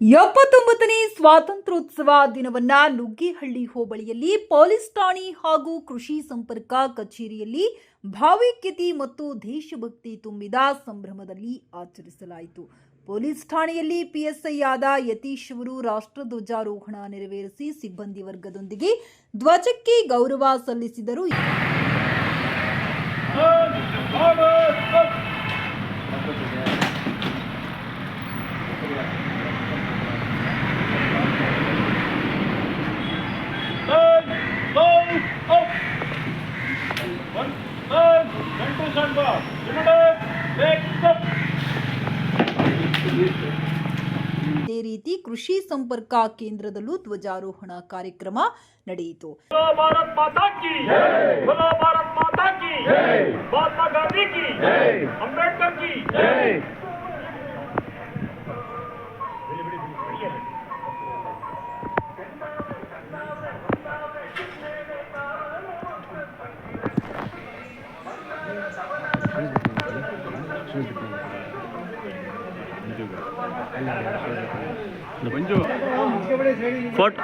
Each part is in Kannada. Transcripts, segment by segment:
ಎಪ್ಪತ್ತೊಂಬತ್ತನೇ ಸ್ವಾತಂತ್ರ್ಯೋತ್ಸವ ದಿನವನ್ನ ನುಗ್ಗಿಹಳ್ಳಿ ಹೋಬಳಿಯಲ್ಲಿ ಪೊಲೀಸ್ ಠಾಣೆ ಹಾಗೂ ಕೃಷಿ ಸಂಪರ್ಕ ಕಚೇರಿಯಲ್ಲಿ ಭಾವೈಕ್ಯತೆ ಮತ್ತು ದೇಶಭಕ್ತಿ ತುಂಬಿದ ಸಂಭ್ರಮದಲ್ಲಿ ಆಚರಿಸಲಾಯಿತು. ಪೊಲೀಸ್ ಠಾಣೆಯಲ್ಲಿ ಪಿಎಸ್ಐ ಆದ ಯತೀಶ್ ಅವರು ರಾಷ್ಟ್ರಧ್ವಜಾರೋಹಣ ನೆರವೇರಿಸಿ ಸಿಬ್ಬಂದಿ ವರ್ಗದೊಂದಿಗೆ ಧ್ವಜಕ್ಕೆ ಗೌರವ ಸಲ್ಲಿಸಿದರು. Five, out. One, five, one, two, stand back. Remember, next up. ಇದೇ ರೀತಿ ಕೃಷಿ ಸಂಪರ್ಕ ಕೇಂದ್ರದಲ್ಲೂ ಧ್ವಜಾರೋಹಣ ಕಾರ್ಯಕ್ರಮ ನಡೆಯಿತು ಭಾರತ್ ಮಾತಾ ಕಿ ಭಾರತ್ ಮಾತಾ ಕಿ ಮಹಾತ್ಮ ಗಾಂಧಿ ಕಿ ಅಂಬೇಡ್ಕರ್ ಕಿ ಫೋಟೋ.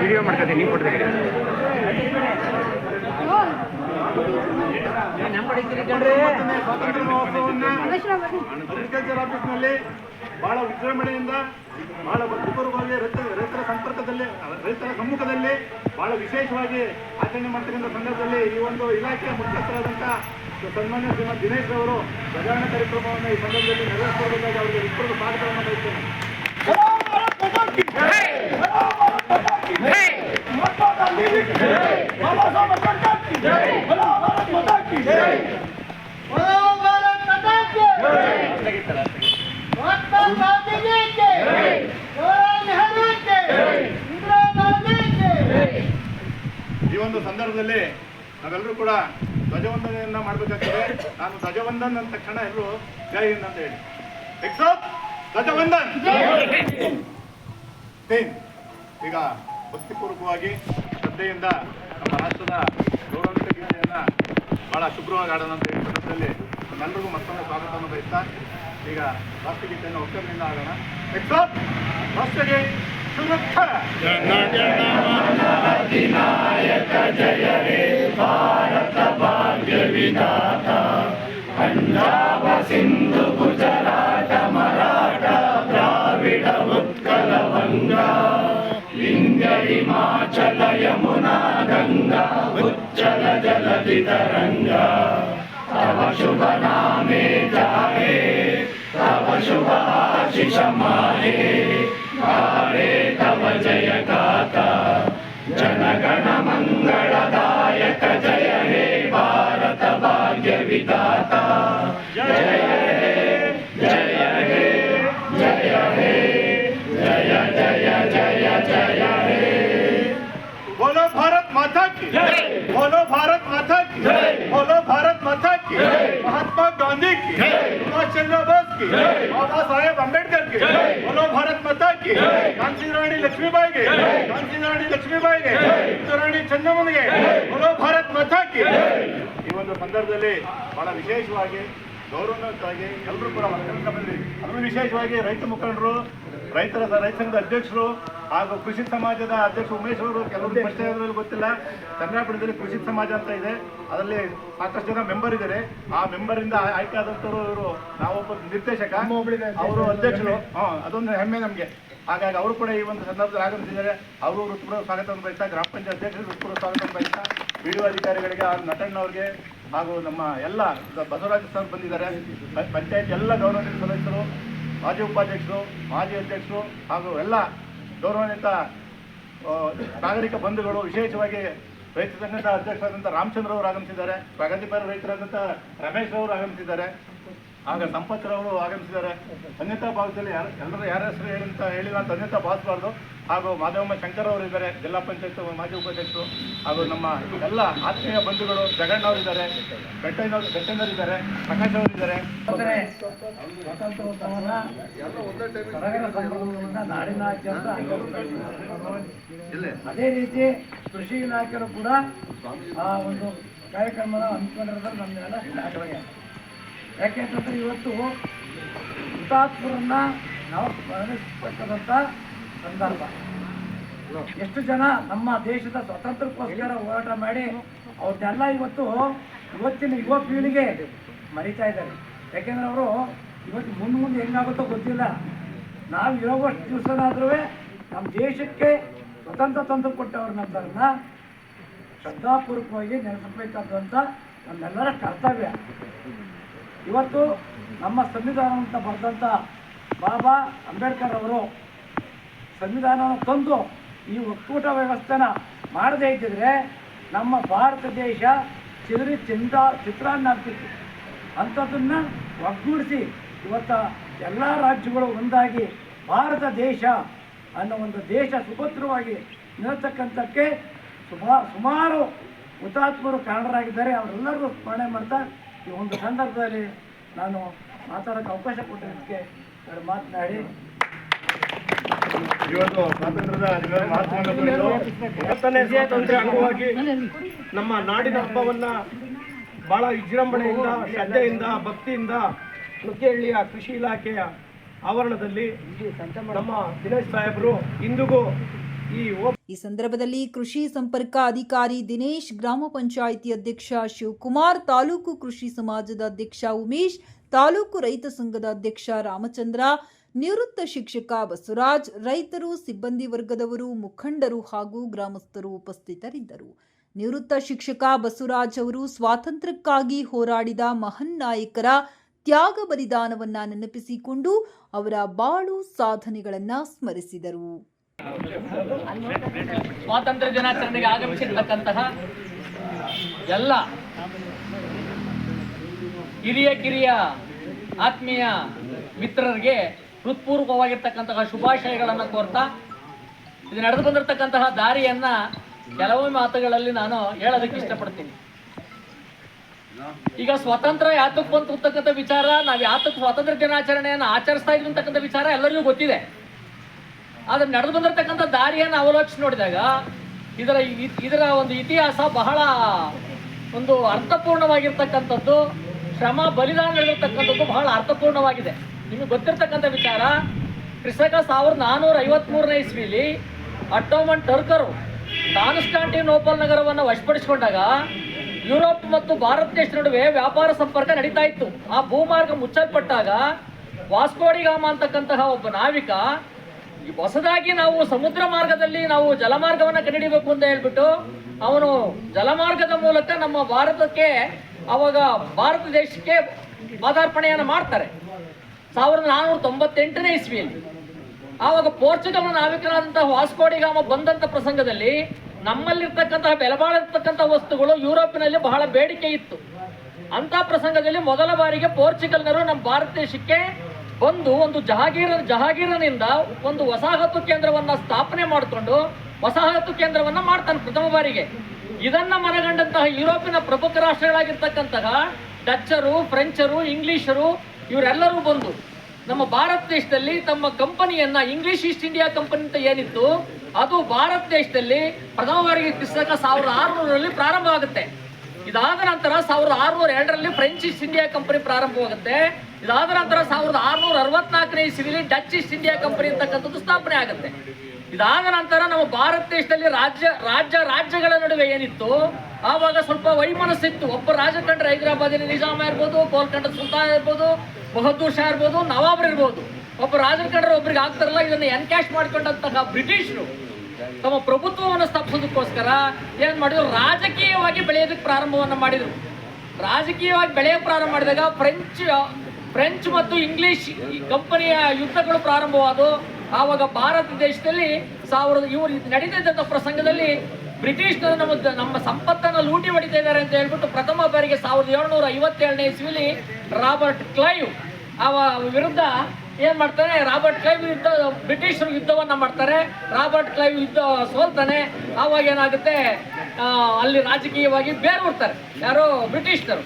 ವಿಡಿಯೋ ಮಾಡ್ಕೊತೀನಿ ನೀವು ಫೋಟೋ ತೆಗೀರಿ ಅಗ್ರಿಕಲ್ಚರ್ ಆಫೀಸ್ನಲ್ಲಿ ಬಹಳ ವಿಜೃಂಭಣೆಯಿಂದ ಬಹಳ ಭಕ್ತಿಪೂರ್ವಕವಾಗಿ ರೈತ ರೈತರ ಸಂಪರ್ಕದಲ್ಲಿ ರೈತರ ಸಮ್ಮುಖದಲ್ಲಿ ಬಹಳ ವಿಶೇಷವಾಗಿ ಆಚರಣೆ ಮಾಡ್ತಕ್ಕಂಥ ಸಂದರ್ಭದಲ್ಲಿ ಈ ಒಂದು ಇಲಾಖೆಯ ಮುಖ್ಯಸ್ಥರಾದಂಥ ಸನ್ಮಾನ್ಯ ಶ್ರೀಮಂತ ದಿನೇಶ್ ಅವರು ಪ್ರಧಾನ ಕಾರ್ಯಕ್ರಮವನ್ನು ಈ ಸಂದರ್ಭದಲ್ಲಿ ನೆರವೇರಿಸಬೇಕಾಗಿ ಅವರಿಗೆ ಇಬ್ಬರು ಸ್ವಾಗತವನ್ನು ಬಯಸ್ತೇನೆ बोलो ಈ ಒಂದು ಸಂದರ್ಭದಲ್ಲಿ ನಾವೆಲ್ಲರೂ ಕೂಡ ಧ್ವಜವಂದನೆಯನ್ನ ಮಾಡಬೇಕಾಗ್ತದೆ. ನಾನು ಧ್ವಜವಂದನ್ ಅಂದ ತಕ್ಷಣ ಎಲ್ಲರೂ ಜೈ ಹಿಂದ್ ಅಂತ ಹೇಳಿ. ಧ್ವಜವಂದನ್! ಈಗ ಭಕ್ತಿಪೂರ್ವಕವಾಗಿ ಶ್ರದ್ಧೆಯಿಂದ ನಮ್ಮ ರಾಷ್ಟ್ರದ ಗೌರವಾನ್ವಿತ ಗೀತೆಯನ್ನ ಬಹಳ ಶುಭ್ರವಾಗಿ ಆಡೋಣ ಅಂತ ಹೇಳಿ ಸಂದರ್ಭದಲ್ಲಿ ನಮ್ಮೆಲ್ಲರಿಗೂ ಮತ್ತೊಮ್ಮೆ ಸ್ವಾಗತವನ್ನು ಬಯಸ್ತಾ ಈಗ ರಾಷ್ಟ್ರಗೀತೆಯನ್ನು ಆಗೋಣ. ಆಡೋಣ ಎಕ್ಸೋಪ್ జనగణమనాధినాయక జయ రే భారత భాగ్య విధాత పంజాబ సింధు గుజరాట మరాఠ ద్రావిడ ఉత్కల వంగా లింగ హిమాచల యమునా గంగా ఉచ్చల జలధి తరంగా తవ శుభ నామే జాయే रे तव जय गाता जनगण मङ्गलदायक जय हे भारत भाग्यविदाता जय हे जय हे जय हे जय जय जय जय। की बाबा साहेब अम्बेडकर की बोलो भारत माता की ಕಾಂತಿ ರಾಣಿ ಲಕ್ಷ್ಮೀಬಾಯಿಗೆ ಕಾಂತಿ ರಾಣಿ ಲಕ್ಷ್ಮೀಬಾಯಿಗೆ ಕಿತ್ತೂರು ರಾಣಿ ಚೆನ್ನಮ್ಮನಿಗೆ बोलो ಭಾರತ್ ಮಾತಾ ಕಿ ಈ ಒಂದು ಸಂದರ್ಭದಲ್ಲಿ ಬಹಳ ವಿಶೇಷವಾಗಿ ಗೌರವಯುತವಾಗಿ ಎಲ್ಲರೂ ಕೂಡ ಕೆಲಸ ಬಂದಿರಿ ಅದರಲ್ಲೂ ವಿಶೇಷವಾಗಿ ರೈತ ಮುಖಂಡರು ರೈತರ ರೈತ ಸಂಘದ ಅಧ್ಯಕ್ಷರು ಹಾಗೂ ಕೃಷಿ ಸಮಾಜದ ಅಧ್ಯಕ್ಷ ಉಮೇಶ್ ಅವರು ಕೆಲವೊಂದು ಪ್ರಶ್ನೆ ಗೊತ್ತಿಲ್ಲ. ಚಂದ್ರಾಪುರದಲ್ಲಿ ಕೃಷಿ ಸಮಾಜ ಅಂತ ಇದೆ. ಅದರಲ್ಲಿ ಸಾಕಷ್ಟು ಜನ ಮೆಂಬರ್ ಇದ್ದಾರೆ. ಆ ಮೆಂಬರ್ ಇಂದ ಆಯ್ಕೆ ಆದಂತವರು ಇವರು ನಾವೊಬ್ಬ ನಿರ್ದೇಶಕ. ಅವರು ಅಧ್ಯಕ್ಷರು. ಹಾ ಅದೊಂದು ಹೆಮ್ಮೆ ನಮಗೆ. ಹಾಗಾಗಿ ಅವರು ಕೂಡ ಈ ಒಂದು ಸಂದರ್ಭದಲ್ಲಿ ಆಗಮಿಸಿದ್ದಾರೆ. ಅವರು ಹೃತ್ಪೂರ್ವ ಸ್ವಾಗತವನ್ನು ಬಯಸ್ತಾ ಗ್ರಾಮ ಪಂಚಾಯತ್ ಅಧ್ಯಕ್ಷರು ಹೃತ್ಪೂರ್ವ ಸ್ವಾಗತ ಬಯಸ್ತಾ ಪಿಡಿಒ ಅಧಿಕಾರಿಗಳಿಗೆ ಹಾಗೂ ನಟಣ್ಣವ್ರಿಗೆ ಹಾಗೂ ನಮ್ಮ ಎಲ್ಲ ಬಸವರಾಜ ಸರ್ ಬಂದಿದ್ದಾರೆ. ಪಂಚಾಯತ್ ಎಲ್ಲ ಗೌರವಾನ್ವಿತ ಸದಸ್ಯರು. ಮಾಜಿ ಉಪಾಧ್ಯಕ್ಷರು, ಮಾಜಿ ಅಧ್ಯಕ್ಷರು ಹಾಗೂ ಎಲ್ಲ ಗೌರವಾನ್ವಿತ ನಾಗರಿಕ ಬಂಧುಗಳು ವಿಶೇಷವಾಗಿ ರೈತ ಸಂಘದ ಅಧ್ಯಕ್ಷರಾದಂಥ ರಾಮಚಂದ್ರ ಅವರು ಆಗಮಿಸಿದ್ದಾರೆ, ಪ್ರಗತಿಪರ ರೈತರಾದಂಥ ರಮೇಶ್ ಅವರು ಆಗಮಿಸಿದ್ದಾರೆ. ಆಗ ಸಂಪತ್ರವರು ಆಗಮಿಸಿದ್ದಾರೆ. ಅನ್ಯತಾ ಭಾಗದಲ್ಲಿ ಯಾರು ಎಲ್ಲರೂ ಯಾರ ಹೆಸರು ಹೇಳಿ ಅಂತ ಹೇಳಿಲ್ಲ ಅಂತ ಅನ್ಯತಾ ಭಾವಿಸಬಾರ್ದು. ಹಾಗೂ ಮಾಧವಮ್ಮ ಶಂಕರ್ ಅವರು ಇದ್ದಾರೆ ಜಿಲ್ಲಾ ಪಂಚಾಯತ್ ಮಾಜಿ ಉಪಾಧ್ಯಕ್ಷರು ಹಾಗೂ ನಮ್ಮ ಎಲ್ಲ ಆತ್ಮೀಯ ಬಂಧುಗಳು ಜಗಣ್ಣವರು ಇದ್ದಾರೆ ಬೆಟ್ಟಯ್ಯನವರು ಇದ್ದಾರೆ ಪ್ರಕಾಶ್ ಅವರು ಇದ್ದಾರೆ ಅಂದರೆ ಸ್ವಾತಂತ್ರ್ಯೋತ್ಸವನ ಸಡಗರ ಸಂಭ್ರಮದಿಂದ ನಾಡಿನಾದ್ಯಂತ ಆಚರಿಸಲಾಗಿದೆ. ಅದೇ ರೀತಿ ಕೃಷಿ ಇಲಾಖೆಯರು ಕೂಡ ಆ ಒಂದು ಕಾರ್ಯಕ್ರಮನ ಹಮ್ಮಿಕೊಂಡಿರೋದ್ರಲ್ಲಿ ನಮ್ಮೆಲ್ಲ ಯಾಕೆಂತಂದ್ರೆ ಇವತ್ತು ಹುತಾತ್ಮರನ್ನ ನಾವು ಸ್ಮರಿಸತಕ್ಕಂಥ ಸಂದರ್ಭ. ಎಷ್ಟು ಜನ ನಮ್ಮ ದೇಶದ ಸ್ವಾತಂತ್ರ್ಯಕ್ಕೋಸ್ಕರ ಹೋರಾಟ ಮಾಡಿ ಅವ್ರನ್ನೆಲ್ಲ ಇವತ್ತು ಇವತ್ತಿನ ಯುವ ಪೀಳಿಗೆ ಮರಿತಾ ಇದ್ದಾರೆ. ಯಾಕೆಂದ್ರೆ ಅವರು ಇವತ್ತು ಮುಂದೆ ಮುಂದೆ ಹೆಂಗಾಗುತ್ತೋ ಗೊತ್ತಿಲ್ಲ. ನಾವು ಇರೋವಷ್ಟು ದಿವಸನಾದ್ರೂ ನಮ್ಮ ದೇಶಕ್ಕೆ ಸ್ವತಂತ್ರ ತಂದು ಕೊಟ್ಟವ್ರ ನಮ್ಮನ್ನ ಶ್ರದ್ಧಾಪೂರ್ವಕವಾಗಿ ನೆನೆಸಬೇಕಾದಂಥ ನಮ್ಮೆಲ್ಲರ ಕರ್ತವ್ಯ. ಇವತ್ತು ನಮ್ಮ ಸಂವಿಧಾನ ಅಂತ ಬರೆದಂಥ ಬಾಬಾ ಅಂಬೇಡ್ಕರ್ ಅವರು ಸಂವಿಧಾನವನ್ನು ತಂದು ಈ ಒಕ್ಕೂಟ ವ್ಯವಸ್ಥೆನ ಮಾಡದೇ ಇದ್ದಿದ್ರೆ ನಮ್ಮ ಭಾರತ ದೇಶ ಚಿರಿ ಚಿಂತ ಚಿತ್ರಾನ್ನ ಆಗ್ತಿತ್ತು ಅಂಥದ್ದನ್ನು ಒಗ್ಗೂಡಿಸಿ ಇವತ್ತ ಎಲ್ಲ ರಾಜ್ಯಗಳು ಒಂದಾಗಿ ಭಾರತ ದೇಶ ಅನ್ನೋ ಒಂದು ದೇಶ ಸುಭದ್ರವಾಗಿ ನಿಲ್ತಕ್ಕಂಥಕ್ಕೆ ಸುಮಾರು ಸುಮಾರು ಹುತಾತ್ಮರು ಕಾರಣರಾಗಿದ್ದಾರೆ. ಅವರೆಲ್ಲರೂ ಸ್ಮರಣೆ ಮಾಡ್ತಾ ಈ ಒಂದು ಸಂದರ್ಭದಲ್ಲಿ ನಾನು ಮಾತಾಡೋಕ್ಕೆ ಅವಕಾಶ ಕೊಟ್ಟಿದ್ದಕ್ಕೆ ಎರಡು ಮಾತನಾಡಿ. ಇವತ್ತು ಸ್ವಾತಂತ್ರ್ಯದ ಅಂಗವಾಗಿ ನಮ್ಮ ನಾಡಿನ ಹಬ್ಬವನ್ನ ಬಹಳ ವಿಜೃಂಭಣೆಯಿಂದ ಶ್ರದ್ಧೆಯಿಂದ ಭಕ್ತಿಯಿಂದ ನುಗ್ಗೇಹಳ್ಳಿಯ ಕೃಷಿ ಇಲಾಖೆಯ ಆವರಣದಲ್ಲಿ ನಮ್ಮ ದಿನೇಶ್ ಸಾಹೇಬರು ಇಂದಿಗೂ ಈ ಸಂದರ್ಭದಲ್ಲಿ ಕೃಷಿ ಸಂಪರ್ಕ ಅಧಿಕಾರಿ ದಿನೇಶ್ ಗ್ರಾಮ ಪಂಚಾಯಿತಿ ಅಧ್ಯಕ್ಷ ಶಿವಕುಮಾರ್, ತಾಲೂಕು ಕೃಷಿ ಸಮಾಜದ ಅಧ್ಯಕ್ಷ ಉಮೇಶ್, ತಾಲೂಕು ರೈತ ಸಂಘದ ಅಧ್ಯಕ್ಷ ರಾಮಚಂದ್ರ, ನಿವೃತ್ತ ಶಿಕ್ಷಕ ಬಸವರಾಜ್, ರೈತರು, ಸಿಬ್ಬಂದಿ ವರ್ಗದವರು, ಮುಖಂಡರು ಹಾಗೂ ಗ್ರಾಮಸ್ಥರು ಉಪಸ್ಥಿತರಿದ್ದರು. ನಿವೃತ್ತ ಶಿಕ್ಷಕ ಬಸವರಾಜ್ ಅವರು ಸ್ವಾತಂತ್ರ್ಯಕ್ಕಾಗಿ ಹೋರಾಡಿದ ಮಹನ್ ನಾಯಕರ ತ್ಯಾಗ ಬಲಿದಾನವನ್ನ ನೆನಪಿಸಿಕೊಂಡು ಅವರ ಬಾಳು ಸಾಧನೆಗಳನ್ನು ಸ್ಮರಿಸಿದರು. ಸ್ವಾತಂತ್ರ್ಯ ದಿನಾಚರಣೆಗೆ ಆಗಮಿಸಿರ್ತಕ್ಕಂತಹ ಎಲ್ಲ ಹಿರಿಯ ಕಿರಿಯ ಆತ್ಮೀಯ ಮಿತ್ರರಿಗೆ ಹೃತ್ಪೂರ್ವಕವಾಗಿರ್ತಕ್ಕಂತಹ ಶುಭಾಶಯಗಳನ್ನು ಕೋರ್ತಾ ಇದು ನಡೆದು ಬಂದಿರತಕ್ಕಂತಹ ದಾರಿಯನ್ನ ಕೆಲವೊಮ್ಮೆ ಮಾತುಗಳಲ್ಲಿ ನಾನು ಹೇಳೋದಕ್ಕೆ ಇಷ್ಟಪಡ್ತೀನಿ. ಈಗ ಸ್ವಾತಂತ್ರ್ಯ ಯಾತಕ್ಕೆ ಬಂತು ಅಂತಕ್ಕಂಥ ವಿಚಾರ, ನಾವು ಯಾತಕ್ಕೆ ಸ್ವಾತಂತ್ರ್ಯ ದಿನಾಚರಣೆಯನ್ನು ಆಚರಿಸ್ತಾ ಇದ್ವಿ ಅಂತಕ್ಕಂಥ ವಿಚಾರ ಎಲ್ಲರಿಗೂ ಗೊತ್ತಿದೆ. ಆದ್ರೆ ನಡೆದು ಬಂದಿರತಕ್ಕಂಥ ದಾರಿಯನ್ನು ಅವಲೋಕಿಸಿ ನೋಡಿದಾಗ ಇದರ ಇದರ ಒಂದು ಇತಿಹಾಸ ಬಹಳ ಒಂದು ಅರ್ಥಪೂರ್ಣವಾಗಿರ್ತಕ್ಕಂಥದ್ದು, ಶ್ರಮ, ಬಲಿದಾನ ನಡೆದಿರ್ತಕ್ಕಂಥದ್ದು ಬಹಳ ಅರ್ಥಪೂರ್ಣವಾಗಿದೆ. ನಿಮಗೆ ಗೊತ್ತಿರ್ತಕ್ಕಂಥ ವಿಚಾರ ಕ್ರಿಸ್ತಕ ಸಾವಿರದ ನಾನ್ನೂರ ಐವತ್ಮೂರನೇ ಇಸ್ವಿಲಿ ಅಟ್ಟೋಮನ್ ಟರ್ಕರು ಕಾನ್ಸ್ಟಾಂಟಿನೋಪಲ್ ನಗರವನ್ನು ವಶಪಡಿಸಿಕೊಂಡಾಗ ಯುರೋಪ್ ಮತ್ತು ಭಾರತ ದೇಶದ ನಡುವೆ ವ್ಯಾಪಾರ ಸಂಪರ್ಕ ನಡೀತಾ ಇತ್ತು. ಆ ಭೂಮಾರ್ಗ ಮುಚ್ಚಲ್ಪಟ್ಟಾಗ ವಾಸ್ಕೋಡಿಗಾಮ ಅಂತಕ್ಕಂತಹ ಒಬ್ಬ ನಾವಿಕ ಹೊಸದಾಗಿ ನಾವು ಸಮುದ್ರ ಮಾರ್ಗದಲ್ಲಿ ನಾವು ಜಲಮಾರ್ಗವನ್ನ ಕಂಡಿಡಿಬೇಕು ಅಂತ ಹೇಳ್ಬಿಟ್ಟು ಅವನು ಜಲಮಾರ್ಗದ ಮೂಲಕ ನಮ್ಮ ಭಾರತಕ್ಕೆ ಅವಾಗ ಭಾರತ ದೇಶಕ್ಕೆ ಪಾದಾರ್ಪಣೆಯನ್ನು ಮಾಡ್ತಾರೆ. ಸಾವಿರದ ನಾನ್ನೂರ ತೊಂಬತ್ತೆಂಟನೇ ಇಸ್ವಿಯಲ್ಲಿ. ಆವಾಗ ಪೋರ್ಚುಗಲ್ ನಾವಿಕನಾದಂತಹ ವಾಸ್ಕೋಡಿಗಾಮ ಬಂದಂತ ಪ್ರಸಂಗದಲ್ಲಿ ನಮ್ಮಲ್ಲಿರ್ತಕ್ಕಂತಹ ಬೆಲೆಬಾಳಿರ್ತಕ್ಕಂತಹ ವಸ್ತುಗಳು ಯುರೋಪಿನಲ್ಲಿ ಬಹಳ ಬೇಡಿಕೆ ಇತ್ತು. ಅಂತ ಪ್ರಸಂಗದಲ್ಲಿ ಮೊದಲ ಬಾರಿಗೆ ಪೋರ್ಚುಗಲ್ನರು ನಮ್ಮ ಭಾರತ ದೇಶಕ್ಕೆ ಬಂದು ಒಂದು ಜಹಾಗೀರ, ಜಹಾಗೀರನಿಂದ ಒಂದು ವಸಾಹತು ಕೇಂದ್ರವನ್ನ ಸ್ಥಾಪನೆ ಮಾಡಿಕೊಂಡು ವಸಾಹತು ಕೇಂದ್ರವನ್ನ ಮಾಡ್ತಾನೆ ಪ್ರಥಮ ಬಾರಿಗೆ. ಇದನ್ನ ಮನಗಂಡಂತಹ ಯುರೋಪಿನ ಪ್ರಮುಖ ರಾಷ್ಟ್ರಗಳಾಗಿರ್ತಕ್ಕಂತಹ ಡಚ್ಚರು, ಫ್ರೆಂಚರು, ಇಂಗ್ಲಿಷರು ಇವರೆಲ್ಲರೂ ಬಂದು ನಮ್ಮ ಭಾರತ ದೇಶದಲ್ಲಿ ತಮ್ಮ ಕಂಪನಿಯನ್ನ ಇಂಗ್ಲಿಷ್ ಈಸ್ಟ್ ಇಂಡಿಯಾ ಕಂಪನಿ ಅಂತ ಏನಿತ್ತು, ಅದು ಭಾರತ ದೇಶದಲ್ಲಿ ಪ್ರಥಮ ಬಾರಿಗೆ ಕ್ರಿಸ್ತಕ ಸಾವಿರದ ಆರುನೂರರಲ್ಲಿ ಪ್ರಾರಂಭವಾಗುತ್ತೆ. ಇದಾದ ನಂತರ ಸಾವಿರದ ಆರುನೂರ ಎರಡರಲ್ಲಿ ಫ್ರೆಂಚ್ ಈಸ್ಟ್ ಇಂಡಿಯಾ ಕಂಪನಿ ಪ್ರಾರಂಭವಾಗುತ್ತೆ. ಇದಾದ ನಂತರ ಸಾವಿರದ ಆರುನೂರ ಅರವತ್ನಾಲ್ಕನೇ ಇಸ್ವಿಲಿ ಡಚ್ ಈಸ್ಟ್ ಇಂಡಿಯಾ ಕಂಪನಿ ಅಂತಕ್ಕಂಥದ್ದು ಸ್ಥಾಪನೆ ಆಗುತ್ತೆ. ಇದಾದ ನಂತರ ನಮ್ಮ ಭಾರತ ದೇಶದಲ್ಲಿ ರಾಜ್ಯ ರಾಜ್ಯ, ರಾಜ್ಯಗಳ ನಡುವೆ ಏನಿತ್ತು? ಆವಾಗ ಸ್ವಲ್ಪ ವೈಮನಸ್ಸಿತ್ತು. ಒಬ್ಬ ರಾಜ ಕಂಡ್ರೆ ಹೈದರಾಬಾದಿನ ನಿಜಾಮ ಇರ್ಬೋದು ಕೋಲ್ಕಂಡ ಸುಲ್ತಾನ್ ಇರ್ಬೋದು, ಬಹದ್ದೂರ್ ಶಾ ಇರ್ಬೋದು ನವಾಬ್ರು ಇರ್ಬೋದು. ಒಬ್ಬ ರಾಜಕಂಡ್ರ ಕಂಡ್ರೆ ಒಬ್ರಿಗೆ ಆಗ್ತಾರಲ್ಲ, ಇದನ್ನ ಎನ್ಕ್ಯಾಶ್ ಮಾಡ್ಕೊಂಡಂತಹ ಬ್ರಿಟಿಷರು ತಮ್ಮ ಪ್ರಭುತ್ವವನ್ನು ಸ್ಥಾಪಿಸೋದಕ್ಕೋಸ್ಕರ ಏನ್ ಮಾಡಿದ್ರು? ರಾಜಕೀಯವಾಗಿ ಬೆಳೆಯೋದಕ್ಕೆ ಪ್ರಾರಂಭವನ್ನು ಮಾಡಿದ್ರು. ರಾಜಕೀಯವಾಗಿ ಬೆಳೆಯ ಪ್ರಾರಂಭ ಮಾಡಿದಾಗ ಫ್ರೆಂಚ್ ಫ್ರೆಂಚ್ ಮತ್ತು ಇಂಗ್ಲಿಷ್ ಕಂಪನಿಯ ಯುದ್ಧಗಳು ಪ್ರಾರಂಭವಾದವು. ಆವಾಗ ಭಾರತ ದೇಶದಲ್ಲಿ ಸಾವಿರದ ಇವರು ನಡೀತಿದ್ದಂಥ ಪ್ರಸಂಗದಲ್ಲಿ ಬ್ರಿಟಿಷರು ನಮ್ಮ ನಮ್ಮ ಸಂಪತ್ತನ್ನು ಲೂಟಿ ಹೊಡಿತಾ ಇದ್ದಾರೆ ಅಂತ ಹೇಳ್ಬಿಟ್ಟು ಪ್ರಥಮ ಬಾರಿಗೆ ಸಾವಿರದ ಏಳ್ನೂರ ಐವತ್ತೇಳನೇ ಇಸ್ವಿಲಿ ರಾಬರ್ಟ್ ಕ್ಲೈವ್ ಅವ ವಿರುದ್ಧ ಏನ್ ಮಾಡ್ತಾನೆ? ರಾಬರ್ಟ್ ಕ್ಲೈವ್ ಯುದ್ಧ, ಬ್ರಿಟಿಷರು ಯುದ್ಧವನ್ನ ಮಾಡ್ತಾರೆ. ರಾಬರ್ಟ್ ಕ್ಲೈವ್ ಯುದ್ಧ ಸೋಲ್ತಾನೆ. ಆವಾಗ ಏನಾಗುತ್ತೆ? ಅಲ್ಲಿ ರಾಜಕೀಯವಾಗಿ ಬೇರೂರ್ತಾರೆ. ಯಾರು ಬ್ರಿಟಿಷರು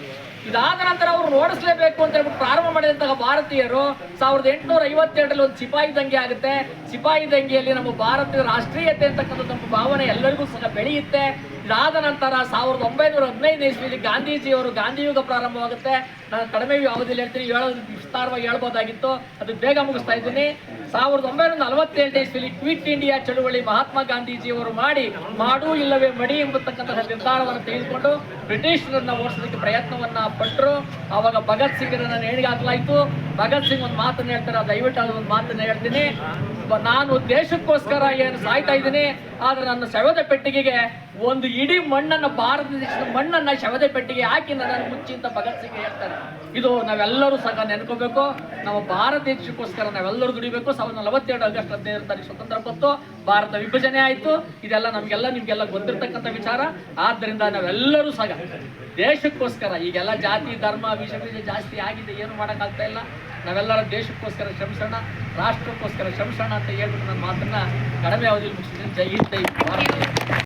ಇದಾದ ನಂತರ ಅವರು ಓಡಿಸ್ಲೇಬೇಕು ಅಂತ ಹೇಳ್ಬಿಟ್ಟು ಪ್ರಾರಂಭ ಮಾಡಿದಂತಹ ಭಾರತೀಯರು ಸಾವಿರದ ಎಂಟುನೂರ ಐವತ್ತೆರಡರಲ್ಲಿ ಒಂದು ಸಿಪಾಯಿ ದಂಗೆ ಆಗುತ್ತೆ. ಸಿಪಾಯಿ ದಂಗೆಯಲ್ಲಿ ನಮ್ಮ ಭಾರತೀಯ ರಾಷ್ಟ್ರೀಯತೆ ಅಂತಕ್ಕಂಥ ನಮ್ಮ ಭಾವನೆ ಎಲ್ಲರಿಗೂ ಸಹ ಬೆಳೆಯುತ್ತೆ. ಇದಾದ ನಂತರ ಸಾವಿರದ ಒಂಬೈನೂರ ಹದಿನೈದು ಇಸ್ವಿಯಲ್ಲಿ ಗಾಂಧೀಜಿಯವರು ಗಾಂಧಿಯುಗ ಪ್ರಾರಂಭವಾಗುತ್ತೆ. ನಾನು ಕಡಿಮೆ ಅವಧಿಯಲ್ಲಿ ಹೇಳ್ತೀನಿ, ಹೇಳೋದು ವಿಸ್ತಾರವಾಗಿ ಹೇಳ್ಬೋದಾಗಿತ್ತು. ಅದು ಬೇಗ ಮುಗಿಸ್ತಾ ಇದ್ದೀನಿ. ಸಾವಿರದ ಒಂಬೈನೂರ ನಲವತ್ತೇಳನೇ ಇಸ್ವಿಲಿ ಕ್ವಿಟ್ ಇಂಡಿಯಾ ಚಳುವಳಿ ಮಹಾತ್ಮ ಗಾಂಧೀಜಿಯವರು ಮಾಡಿ ಮಾಡು ಇಲ್ಲವೇ ಮಡಿ ಎಂಬತಕ್ಕಂತಹ ನಿರ್ಧಾರವನ್ನು ತೆಗೆದುಕೊಂಡು ಬ್ರಿಟಿಷರನ್ನ ಓಡಿಸೋದಕ್ಕೆ ಪ್ರಯತ್ನವನ್ನ ಪಟ್ಟರು ಅವಾಗ ಭಗತ್ ಸಿಂಗ್ರನ್ನ ನೇಣಿಗೆ ಹಾಕಲಾಯಿತು. ಭಗತ್ ಸಿಂಗ್ ಒಂದು ಮಾತನ್ನು ಹೇಳ್ತಾರೆ. ದಯವಿಟ್ಟು ಅದು ಒಂದು ಮಾತನ್ನು ಹೇಳ್ತೀನಿ. ನಾನು ದೇಶಕ್ಕೋಸ್ಕರ ಏನು ಸಾಯ್ತಾ ಇದ್ದೀನಿ, ಆದ್ರೆ ನನ್ನ ಶವದ ಪೆಟ್ಟಿಗೆಗೆ ಒಂದು ಇಡೀ ಮಣ್ಣನ್ನು ಭಾರತ ದೇಶದ ಮಣ್ಣನ್ನ ಶವದ ಪೆಟ್ಟಿಗೆ ಹಾಕಿ ನನ್ನ ಮುಚ್ಚಿ ಅಂತ ಭಗತ್ ಸಿಂಗ್ ಹೇಳ್ತಾರೆ. ಇದು ನಾವೆಲ್ಲರೂ ಸಹ ನೆನ್ಕೋಬೇಕು. ನಮ್ಮ ಭಾರತ ದೇಶಕ್ಕೋಸ್ಕರ ನಾವೆಲ್ಲರೂ ದುಡಿಬೇಕು. ಸಾವಿರದ ನಲವತ್ತೆರಡು ಆಗಸ್ಟ್ ಹದಿನೈದು ತಾರೀಕು ಸ್ವತಂತ್ರ ಬಂತು. ಭಾರತ ವಿಭಜನೆ ಆಯಿತು. ಇದೆಲ್ಲ ನಮಗೆಲ್ಲ, ನಿಮಗೆಲ್ಲ ಗೊತ್ತಿರ್ತಕ್ಕಂಥ ವಿಚಾರ. ಆದ್ದರಿಂದ ನಾವೆಲ್ಲರೂ ಸಹ ದೇಶಕ್ಕೋಸ್ಕರ, ಈಗೆಲ್ಲ ಜಾತಿ, ಧರ್ಮ ವಿಷ ಜಾಸ್ತಿ ಆಗಿದೆ, ಏನು ಮಾಡೋಕ್ಕಾಗ್ತಾ ಇಲ್ಲ. ನಾವೆಲ್ಲರ ದೇಶಕ್ಕೋಸ್ಕರ ಶ್ರಮಿಸೋಣ ರಾಷ್ಟ್ರಕ್ಕೋಸ್ಕರ ಶ್ರಮಿಸೋಣ ಅಂತ ಹೇಳ್ಬಿಟ್ಟು ನನ್ನ ಮಾತನ್ನ ಕಡಿಮೆ ಅವಧಿಯಲ್ಲಿ ಮುಗಿಸಿದ್ದೀನಿ. ಜೈ ಹಿಂದ್